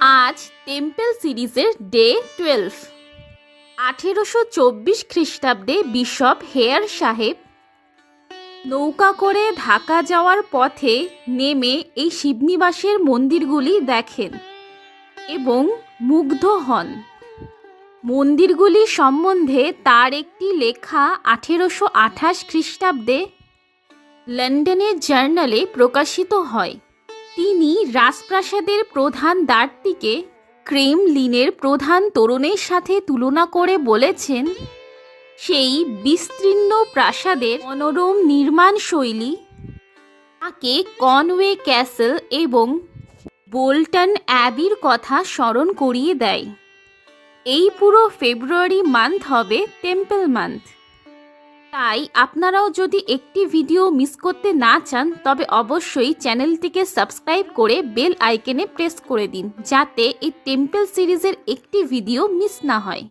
আজ টেম্পল সিরিজের day twelve. আঠেরোশো চব্বিশ খ্রিস্টাব্দে বিশপ হেয়ার সাহেব নৌকা করে ঢাকা যাওয়ার পথে নেমে এই শিবনিবাসের মন্দিরগুলি দেখেন এবং মুগ্ধ হন। মন্দিরগুলি সম্বন্ধে তার একটি লেখা আঠেরোশো আঠাশ খ্রিস্টাব্দে লন্ডনের জার্নালে প্রকাশিত হয়। তিনি রাজপ্রাসাদের প্রধান দ্বারটিকে ক্রেমলিনের প্রধান তরুণের সাথে তুলনা করে বলেছেন, সেই বিস্তীর্ণ প্রাসাদের মনোরম নির্মাণ শৈলী, তাকে কনওয়ে ক্যাসেল এবং বোল্টন অ্যাবির কথা স্মরণ করিয়ে দেয়। এই পুরো ফেব্রুয়ারি মান্থ হবে টেম্পল মান্থ। তাই আপনারাও যদি একটি ভিডিও মিস করতে না চান, তবে অবশ্যই চ্যানেলটিকে সাবস্ক্রাইব করে বেল আইকনে প্রেস করে দিন, যাতে এই টেম্পল সিরিজের একটি ভিডিও মিস না হয়।